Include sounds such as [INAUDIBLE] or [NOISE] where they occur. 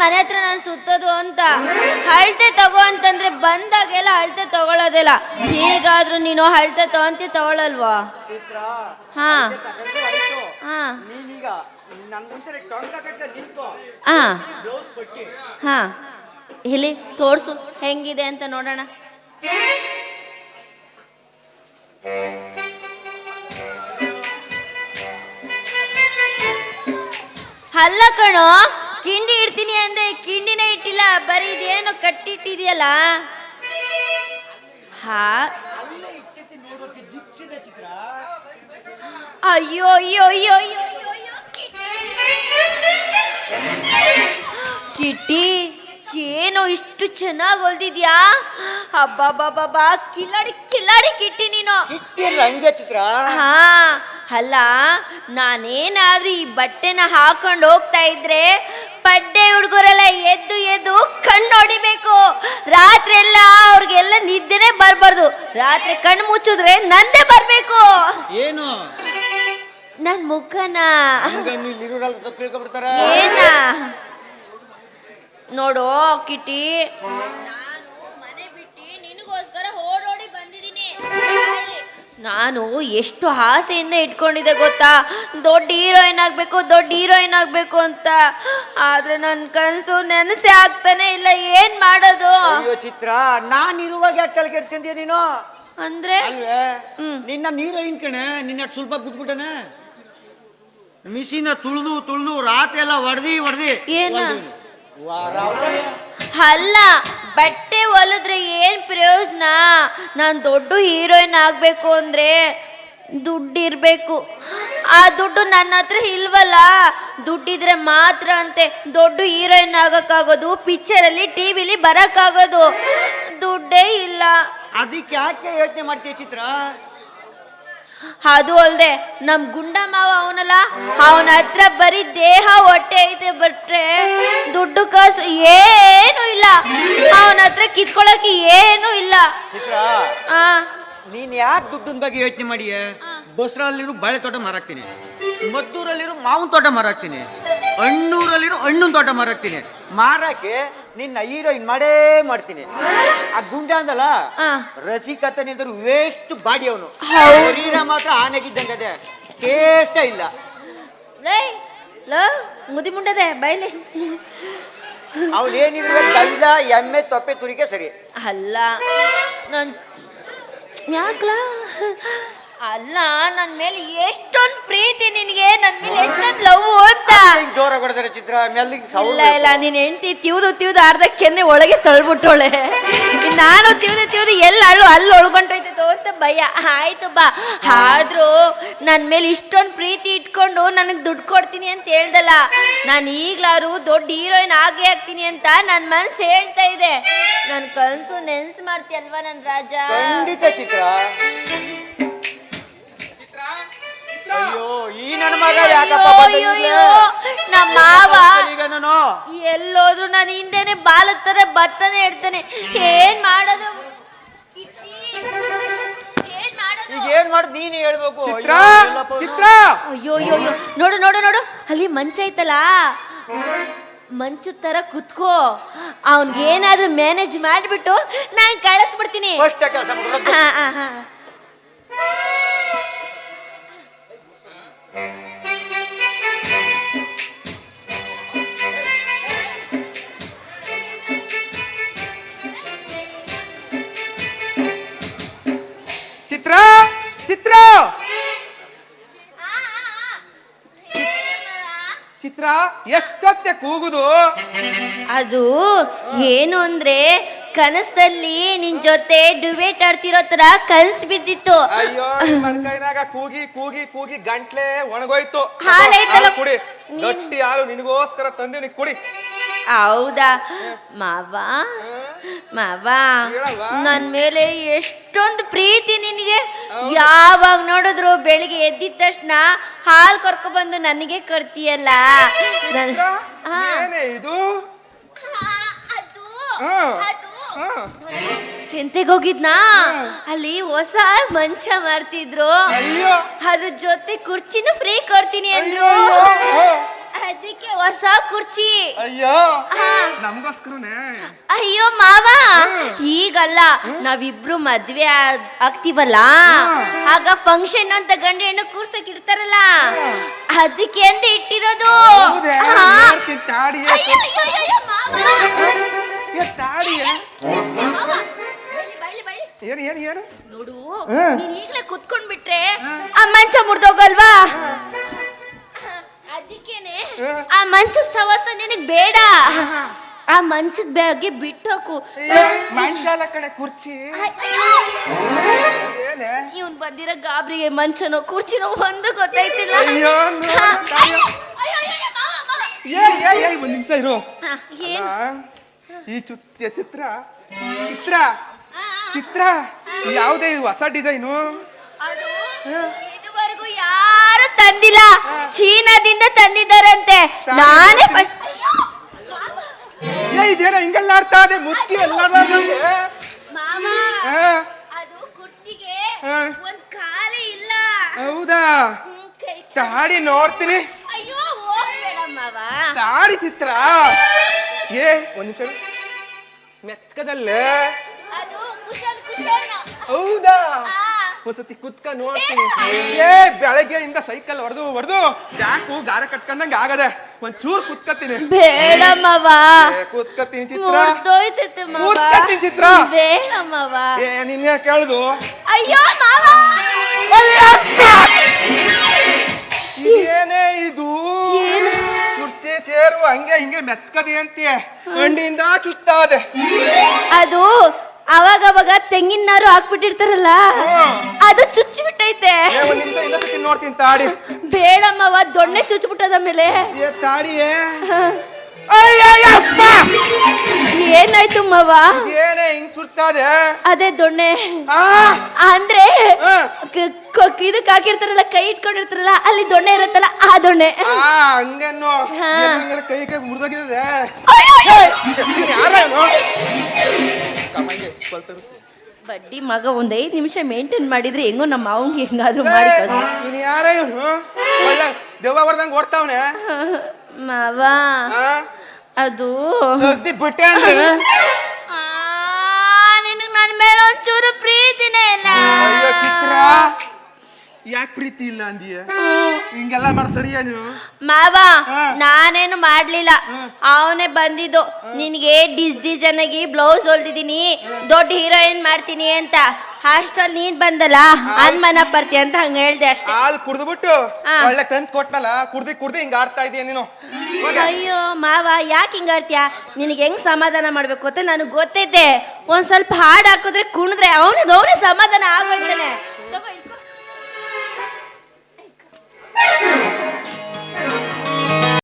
ಮನೆ ಹತ್ರ ನಾನು ಸುತ್ತೋದು ಅಂತ? ಅಳತೆ ತಗೋ ಅಂತಂದ್ರೆ ಬಂದಾಗೆಲ್ಲ ಅಳತೆ ತಗೊಳ್ಳೋದಿಲ್ಲ ಹೀಗಾದ್ರೂ ನೀನು ಅಳತೆ ತಗೊಂತಿ ತಗೊಳಲ್ವಾ? ಹಾ. ಹಾ. ಹಾ ಹಾಂ. ಇಲ್ಲಿ ತೋರಿಸು ಹೆಂಗಿದೆ ಅಂತ ನೋಡೋಣ. ಅಲ್ಲ ಕಣೋ ಕಿಂಡಿ ಇಡ್ತೀನಿ ಅಂದೆ ಕಿಂಡಿನೇ ಇಟ್ಟಿಲ್ಲ ಬರೀ ಇದೇನು ಕಟ್ಟಿಟ್ಟಿದ್ಯಲ್ಲ? ಹಾ. ಅಯ್ಯೋ ಅಯ್ಯೋ ಅಯ್ಯೋ ಅಯ್ಯೋ. ಕಿಟ್ಟಿ ಏನೋ ಇಷ್ಟು ಚೆನ್ನಾಗಿ ಹೊಲ್ದಿದ್ಯಾ? ಬಾ ಕಿಲಾಡಿ ಕಿಲಾಡಿ ಕಿಟ್ಟಿ ನೀನು. ಹಂಗೆ ಚಿತ್ರ ಹಾ ಅಲ್ಲ ನಾನೇನಾದ್ರೂ ಈ ಬಟ್ಟೆನ ಹಾಕೊಂಡು ಹೋಗ್ತಾ ಇದ್ರೆ ಪಡ್ಡೆ ಹುಡುಗರೆಲ್ಲ ಎದ್ದು ಎದ್ದು ಕಣ್ಣು ಹೊಡಿಬೇಕು. ರಾತ್ರಿ ಎಲ್ಲ ಅವ್ರಿಗೆಲ್ಲ ನಿದ್ದೆನೆ ಬರ್ಬಾರ್ದು. ರಾತ್ರಿ ಕಣ್ಣು ಮುಚ್ಚಿದ್ರೆ ನಂದೇ ಬರ್ಬೇಕು. ಏನು? ನನ್ ಮುಖನ. ತಪ್ಪು ತಿಳ್ಕೊಬಿಡ್ತಾರ. ಏನ? ನೋಡು ಕಿಟಿ. ನಾನು ಮನೆ ಬಿಟ್ಟು ನಿನಗೋಸ್ಕರ ಓಡೋಡಿ ಬಂದಿದ್ದೀನಿ ನಾನು ಎಷ್ಟು ಆಸೆಯಿಂದ ಇಟ್ಕೊಂಡಿದ್ದೆ ಗೊತ್ತಾ? ದೊಡ್ಡ ಹೀರೋಯಿನ್ ಆಗಬೇಕು ದೊಡ್ಡ ಹೀರೋಯಿನ್ ಆಗಬೇಕು ಅಂತ. ಆದ್ರೆ ನನ್ನ ಕನಸು ನೆನಸೆ ಆಗ್ತಾನೆ ಇಲ್ಲ ಏನ್ ಮಾಡೋದು? ಅಯ್ಯೋ ಚಿತ್ರ ನಾನು ಇರುವಾಗ ಯಾಕೆ ತಲೆ ಕೆಡ್ಸ್ಕೊಂತೀಯ ನೀನು? ಅಂದ್ರೆ? ಅಲ್ವೇ? ನಿನ್ನ ನೀರು ಕಣೆ ನಿನ್ನ ಸ್ವಲ್ಪ ಬಿಟ್ಬಿಟ್ಟನೆ ಮಿಷಿನ ತುಳಿದು ತುಳಿದು ರಾತ್ರಿ ಎಲ್ಲ ಒಡ್ದಿ ಹೊಡ್ದಿ ಏನ? ಅಲ್ಲ ಬಟ್ಟೆ ಹೊಲಿದ್ರೆ ಏನ್ ಪ್ರಯೋಜನ? ನಾನು ದೊಡ್ಡ ಹೀರೋಯಿನ್ ಆಗಬೇಕು ಅಂದ್ರೆ ದುಡ್ಡು ಇರಬೇಕು ಆ ದುಡ್ಡು ನನ್ನ ಹತ್ರ ಇಲ್ವಲ್ಲ? ದುಡ್ಡಿದ್ರೆ ಮಾತ್ರ ಅಂತೆ. ದೊಡ್ಡ ಹೀರೋಯಿನ್ ಆಗಕ್ಕಾಗೋದು ಪಿಕ್ಚರಲ್ಲಿ ಟಿವಿಲಿ ವಿಲಿ ಬರೋಕ್ಕಾಗೋದು. ದುಡ್ಡೇ ಇಲ್ಲ. ಅದಕ್ಕೆ ಯಾಕೆ ಯೋಚನೆ ಮಾಡ್ತೀಯ ಚಿತ್ರ? ಅದು ಅಲ್ದೆ ನಮ್ ಗುಂಡ ಮಾವ ಅವನಲ್ಲ ಅವನ ಹತ್ರ ಬರೀ ದೇಹ ಹೊಟ್ಟೆ ಐತೆ ಬಟ್ರೆ ದುಡ್ಡು ಕಾಸು ಏನು ಇಲ್ಲ. ಅವನ ಹತ್ರ ಕಿತ್ಕೊಳಕ್ಕೆ ಏನು ಇಲ್ಲ. ಆ. ನೀನ್ ಯಾಕೆ ದುಡ್ಡಿನ ಬಗ್ಗೆ ಯೋಚನೆ ಮಾಡಿ ಬಸ್ರಲ್ಲಿರೋ ಬಾಳೆ ತೋಟ ಮಾರಾಕ್ತೀನಿ. ಮದ್ದೂರಲ್ಲಿರೋ ಮಾವಿನ ತೋಟ ಮಾರಾಕ್ತೀನಿ. ಹಣ್ಣೂರಲ್ಲಿರೋ ಹಣ್ಣಿನ ತೋಟ ಮಾರಾಕ್ತೀನಿ. ಮಾರಕ್ಕೆ ನಿನ್ನ ಹೀರೋಯಿನ್ ಮಾಡೇ ಮಾಡ್ತೀನಿ. ಆ ಗುಂಡ ಅಂದಲ್ಲ? ಆ. ರಸಿಕತೆ ನಿಂತರು ವೇಸ್ಟ್ ಬಾಡಿ ಅವನು. ಹೌದು. ಶರೀರ ಮಾತ್ರ ಆನೆಗಿದ್ದಂಗೆ ಅದೇ. ಟೇಸ್ಟ ಇಲ್ಲ. ಲೇ ಲೋ ಮುದಿ ಮುಂಡದೆ ಬೈಲಿ. ಏನಿದ್ರು ಗಂಜ ಎಮ್ಮೆ ತೊಪ್ಪೆ ತುರಿಗೆ ಸರಿ. ಅಲ್ಲ ನಾನು ಯಾಕ್ಲ? ಅಲ್ಲ ನನ್ನ ಮೇಲೆ ಎಷ್ಟೊಂದು ಪ್ರೀತಿ ನಿನಗೆ ನನ್ನ ಮೇಲೆ ಎಷ್ಟೊಂದು ಲವ್ ಅಂತ. ಹಿಂಗ್ ಜೋರ ಕೊಡ್ತಾರೆ ಚಿತ್ರ ಮೆಲ್ಲಿಗೆ ಇಲ್ಲ ಸೌಂಡ್ ಇಲ್ಲ ನೀನ್ ಹೆಂಡತಿ ತಿವ್ದು ತಿವ್ದು ಅರ್ಧ ಕೆನ್ನೆ ಒಳಗೆ ತಳ್ಬಿಟ್ಟೋಳೆ. ನಾನು ತಿವ್ದು ತಿವ್ದು ಎಲ್ಲಾರು ಅಳು ಅಲ್ಲಿ ಒಳ್ಕೊಂಡೋಯ್ತೈತೋ ಅಂತ ಭಯ. ಆಯ್ತು ಬಾ. ಆದ್ರೂ ನನ್ನ ಮೇಲೆ ಇಷ್ಟೊಂದು ಪ್ರೀತಿ ಇಟ್ಕೊಂಡು ನನಗೆ ದುಡ್ಡು ಕೊಡ್ತೀನಿ ಅಂತ ಹೇಳ್ದಲ್ಲ ನಾನು ಈಗ್ಲಾರು ದೊಡ್ಡ ಹೀರೋಯಿನ್ ಆಗೇ ಆಗ್ತೀನಿ ಅಂತ ನನ್ನ ಮನಸ್ಸು ಹೇಳ್ತಾ ಇದೆ. ನನ್ನ ಕನಸು ನೆನ್ಸು ಮಾಡ್ತೀಯಲ್ವಾ ನನ್ನ ರಾಜ? ಖಂಡಿತ ಚಿತ್ರ. ಅಯ್ಯೋ ಈ ನನ್ನ ಮಗ ಯಾಕಪ್ಪ ಅಯ್ಯೋ, ಅಯ್ಯೋ, ನಮ್ಮ ಮಾವ. ಈಗ ನಾನು ಎಲ್ಲೋದ್ರು ನಾನು ಹಿಂದೆನೆ ಬಾಲದ ತರ ಭತ್ತನೇ ಇಡ್ತಾನೆ. ಏನ್ ಮಾಡೋದು? ಕಿಟ್ಟಿ, ಏನ್ ಮಾಡೋದು? ಈಗ ಏನ್ ಮಾಡುದು? ನೀನೇ ಹೇಳ್ಬೇಕು. ಚಿತ್ರ ಅಯ್ಯೋ, ಎಲ್ಲಪ್ಪ ಇದು? ಚಿತ್ರ. ಅಯ್ಯೋ ಅಯ್ಯೋ ಅಯ್ಯೋ. ನೋಡು ನೋಡು ನೋಡು. ಅಲ್ಲಿ ಮಂಚ ಐತಲ್ಲ? ಮಂಚದ ತರ ಕುತ್ಕೋ. ಅವ್ನಿಗೆ ಏನಾದ್ರೂ ಮ್ಯಾನೇಜ್ ಮಾಡಿಬಿಟ್ಟು ನಾನು ಕಳಿಸ್ಬಿಡ್ತೀನಿ. ಫಸ್ಟ್ ಕೆಲಸ ಹಾ ಹಾ ಹಾ. ಚಿತ್ರ? ಚಿತ್ರ ಎಷ್ಟೊತ್ತೆ ಕೂಗುದು? ಅದು ಏನು ಅಂದ್ರೆ ಕನಸಲ್ಲಿ ನಿನ್ ಜೊತೆ ಡುವೇಟ್ ಆಡ್ತಿರೋ ತರ ಕನ್ಸ್ ಬಿದ್ದಿತ್ತು. ಅಯ್ಯೋ ಕೂಗಿ ಕೂಗಿ ಕೂಗಿ ಗಂಟ್ಲೆ ಒಣಗೋಯ್ತು. [LAUGHS] ಹಾಲೈತಲ್ಲ ಕುಡಿ. ಗಟ್ಟಿ ಹಾಲು ನಿನಗೋಸ್ಕರ ತಂದಿನಿ ಕುಡಿ. ಹೌದಾ? ಮಾವಾ ಮಾವಾ ಹೇಳವ್ವ. ನನ್ ಮೇಲೆ ಎಷ್ಟು ಎಷ್ಟೊಂದು ಪ್ರೀತಿ ನಿನಗೆ. ಯಾವಾಗ ನೋಡಿದ್ರು ಬೆಳಿಗ್ಗೆ ಎದ್ದಿದ ತಕ್ಷಣ ಹಾಲು ಕರ್ಕೊ ಬಂದು ನನಗೆ ಕರ್ತೀಯಲ್ಲ. ನನ್- ಆ. ಏನೇ ಇದು? ಅದು ಹಾ. ಅದು. ಹಾ. ಸಂತೆಗೆ ಹೋಗಿದ್ನಾ? ಅಲ್ಲಿ ಹೊಸ ಮಂಚ ಮಾಡ್ತಿದ್ರು. ಅಯ್ಯೋ. ಅದ್ರ ಜೊತೆ ಕುರ್ಚಿನೂ ಫ್ರೀ ಕೊಡ್ತೀನಿ ಅಯ್ಯೋ ಅಂದ್ರು. ಅಯ್ಯೋ. ಅದಕ್ಕೆ ಹೊಸ ಕುರ್ಚಿ. ಅಯ್ಯೋ. ಹಾ. ನಮ್ಗೋಸ್ಕರನೇ. ಅಯ್ಯೋ ಮಾವ. ಈಗಲ್ಲ ನಾವಿಬ್ರು ಮದ್ವೆ ಆಗ್- ಆಗ್ತೀವಲ್ಲ? ಆಗ ಫಂಕ್ಷನ್ ಅಂತ ಗಂಡ ಹೆಣ್ಣು ಕೂರ್ಸಕ್ ಇಡ್ತಾರಲ್ಲ? ಅದಕ್ಕೆ ಅಂತ ಇಟ್ಟಿರೋದು. ಹೌದೇ? ಹಾ. ನೋಡ್ತೀನಿ ತಾಡಿ ಅಯ್ಯೋ, ಅಯ್ಯೋ, ಅಯ್ಯೋ, ಅಯ್ಯೋ, ಮಾವ. ಏ ತಾಡಿ ಮಾವ, ಬೈಲಿ, ಬೈಲಿ, ಬೈಲಿ. ಏನು ಏನು ಏನು? ನೋಡು ಹ್ಮ್. ನೀನ್ ಈಗ್ಲೇ ಕುತ್ಕೊಂಡ್ಬಿಟ್ರೆ ಆ ಮಂಚ ಮುರ್ದೋಗಲ್ವಾ? ಅದಕ್ಕೇನೆ. ಆ ಮಂಚ ಸವಸ ನಿನಗ್ ಬೇಡ. ಆ ಮಂಚದ ಬಗ್ಗೆ ಬಿಟ್ಟೋಕು. ಮಂಚಾಲ ಕಡೆ ಕುರ್ಚಿ. ಏನೇ? ಇವನ್ ಬಂದಿರೋ ಗಾಬ್ರಿಗೆ ಮಂಚನೋ ಕುರ್ಚಿನೋ ಒಂದು ಗೊತ್ತಾಯ್ತಿಲ್ಲ. ಅಯ್ಯೋ. ಏ ಏ ಏ ಒಂದ್ ನಿಮಿಷ ಇರು. ಏನು? ಈ ಚುತ್ಯ ಚಿತ್ರ ಚಿತ್ರ ಚಿತ್ರ ಯಾವುದೇ ಹೊಸ ಡಿಸೈನು. ಇದುವರೆಗೂ ಯಾರು ತಂದಿಲ್ಲ. ಚೀನಾದಿಂದ ತಂದಿದ್ದಾರಂತೆ. ನಾನೇ ಏ ಇದೇನೋ ಹಿಂಗೆಲ್ಲ ಅರ್ಥ ಅದೇ ಮುತ್ತಿ ಎಲ್ಲ ಅದು. ಕುರ್ಚಿಗೆ ಹಾ. ಒಂದ್ ಖಾಲಿ ಇಲ್ಲ. ಹೌದಾ? ಹ್ಮ್, ಕೈ- ತಾಡಿ ನೋಡ್ತೀನಿ. ಅಯ್ಯೋ ಹೋಗ್ಬೇಡ ಮಾವ ತಾಡಿ ಚಿತ್ರ. ಏ ಒಂದ್ ನಿಮಿಷ. ಮೆತ್ಕದಲ್ಲೇ ಅದು ಕುಶಲ್ ಕುಶಲ್ ಹೌದಾ? ಆ. ಒಂದ್ಸತಿ ಕುತ್ಕ ನೋಡ್ತೀನಿ ಏ ಬೆಳಗ್ಗೆಯಿಂದ ಸೈಕಲ್ ಹೊಡೆದು ಹೊಡೆದು ಯಾಕು ಗಾರ ಕಟ್ಕೊಂಡಂಗ ಆಗದೆ ಒಂಚೂರ್ ಕುತ್ಕತೀನಿ ಬೇಡ ಮಾವ ಏ, ಕುತ್ಕತೀನಿ ಚಿತ್ರ. ಮುರ್ದೋಯ್ತೈತೆ ಮಾವ. ಕೂತ್ಕತ್ತೀನಿ ಚಿತ್ರ. ಬೇಡ ಮಾವ ಏ ನಿನ್ನೆ ಕೇಳುದು? ಅಯ್ಯೋ ಮಾವ. ಇದೇನೇ ಇದು? ಏನು? ಕುರ್ಚಿ ಚೇರು ಹಂಗೆ ಹಿಂಗೆ ಮೆತ್ಕದೆ ಅಂತೀಯ. ಹಣ್ಣಿಂದ ಚುತ್ತಾದೆ ಅದು ಅವಾಗ ಅವಾಗ ತೆಂಗಿನ ನಾರು ಹಾಕ್ಬಿಟ್ಟಿರ್ತಾರಲ್ಲ ಅದು ಚುಚ್ಚಿ ಬಿಟ್ಟೈತೆ ಏ ಒಂದ್ ನಿಮಿಷ ಬಿಟ್ಟದ ನೋಡ್ತೀನಿ ತಾಡಿ. ಬೇಡ ಮಾವ ದೊಣ್ಣೆ ಚುಚ್ಚಿಬಿಟ್ಟದ ಮೇಲೆ. ಏ ಏನಾಯ್ತು ಮಾವ? ಏನೇ ಹಿಂಗ್ ಚುತ್ತಾದೆ ಅದೇ ದೊಣ್ಣೆ. ಅಂದ್ರೆ. ಕ- ಕ- ಇದಕ್ ಹಾಕಿರ್ತಾರಲ್ಲ ಕೈ ಇಟ್ಕೊಂಡಿರ್ತಾರಲ್ಲ ಅಲ್ಲಿ ದೊಣ್ಣೆ ಇರುತ್ತಲ್ಲ ಆ ದೊಣ್ಣೆ. ಹಂಗೇನು? ಹಾ. ಹಂಗಾರೆ ಕೈ ಕೈ ಮುರಿದೋಗಿದೆ! ಯಾರೇನು ಬಡ್ಡಿ ಮಗ ಒಂದ್ ಐದ್ ನಿಮಿಷ ಮೇಂಟೈನ್ ಮಾಡಿದ್ರೆ ಹೆಂಗೋ ನಮ್ಮ ಮಾವಂಗೆ ಹೆಂಗಾದ್ರೂ ಮಾಡಿ ಕಳ್ಸ ನೀನ್ ಯಾರೇ ಇವನು ಒಳ್ಳೆ ದೆವ್ವ ಬರ್ದಂಗ್ ಓಡ್ತಾವನೆ? ಮಾವ. ಅದು. ಅಗ್ದಿ ಬಿಟ್ಟೆ ಅಂದ್ರೆ? ನಿನಗ್ ನನ್ ಮೇಲೆ ಒಂಚೂರು ಪ್ರೀತಿನೇ ಇಲ್ಲ. ಅಯ್ಯೋ ಚಿತ್ರ. ಯಾಕೆ ಪ್ರೀತಿ ಇಲ್ಲ ಅಂದಿಯ? ಹಿಂಗೆಲ್ಲ ಮಾಡ ಸರಿಯಾ ನೀವು ಮಾವ ನಾನೇನು ಮಾಡ್ಲಿಲ್ಲ. ಅವನೇ ಬಂದಿದ್ದು. ನಿನಗೆ ಡಿಸ್ ಡಿಸೈನ್ ಆಗಿ ಬ್ಲೌಸ್ ಹೊಲ್ದಿದ್ದೀನಿ. ದೊಡ್ಡ ಹೀರೋಯಿನ್ ಮಾಡ್ತೀನಿ ಅಂತ. ಅಷ್ಟ್ರಲ್ಲಿ ನೀನ್ ಬಂದಲ್ಲ ಅನ್ಮನ ಬರ್ತೀಯ ಅಂತ ಹಂಗ ಹೇಳ್ದೆ ಅಷ್ಟೇ. ಹಾಲು ಕುಡ್ದ್ಬಿಟ್ಟು ಬಿಟ್ಟು ಒಳ್ಳೆ ತಂದ್ ಕೊಟ್ನಲ್ಲ ಕುಡ್ದಿ ಕುಡ್ದಿ ಹಿಂಗ ಆಡ್ತಾ ಇದೀಯ ನೀನು. ಅಯ್ಯೋ ಮಾವ ಯಾಕೆ ಹಿಂಗ ಆಡ್ತೀಯ? ನಿನಗೆ ಹೆಂಗ್ ಸಮಾಧಾನ ಮಾಡ್ಬೇಕು ಅಂತ ನನಗೆ ಗೊತ್ತೈತೆ ಒಂದ್ ಸ್ವಲ್ಪ ಹಾಡು ಹಾಕಿದ್ರೆ ಕುಣಿದ್ರೆ ಅವನಿಗೆ ಅವನೇ ಸಮಾಧಾನ ಆಗೋಯ್ತಾನೆ.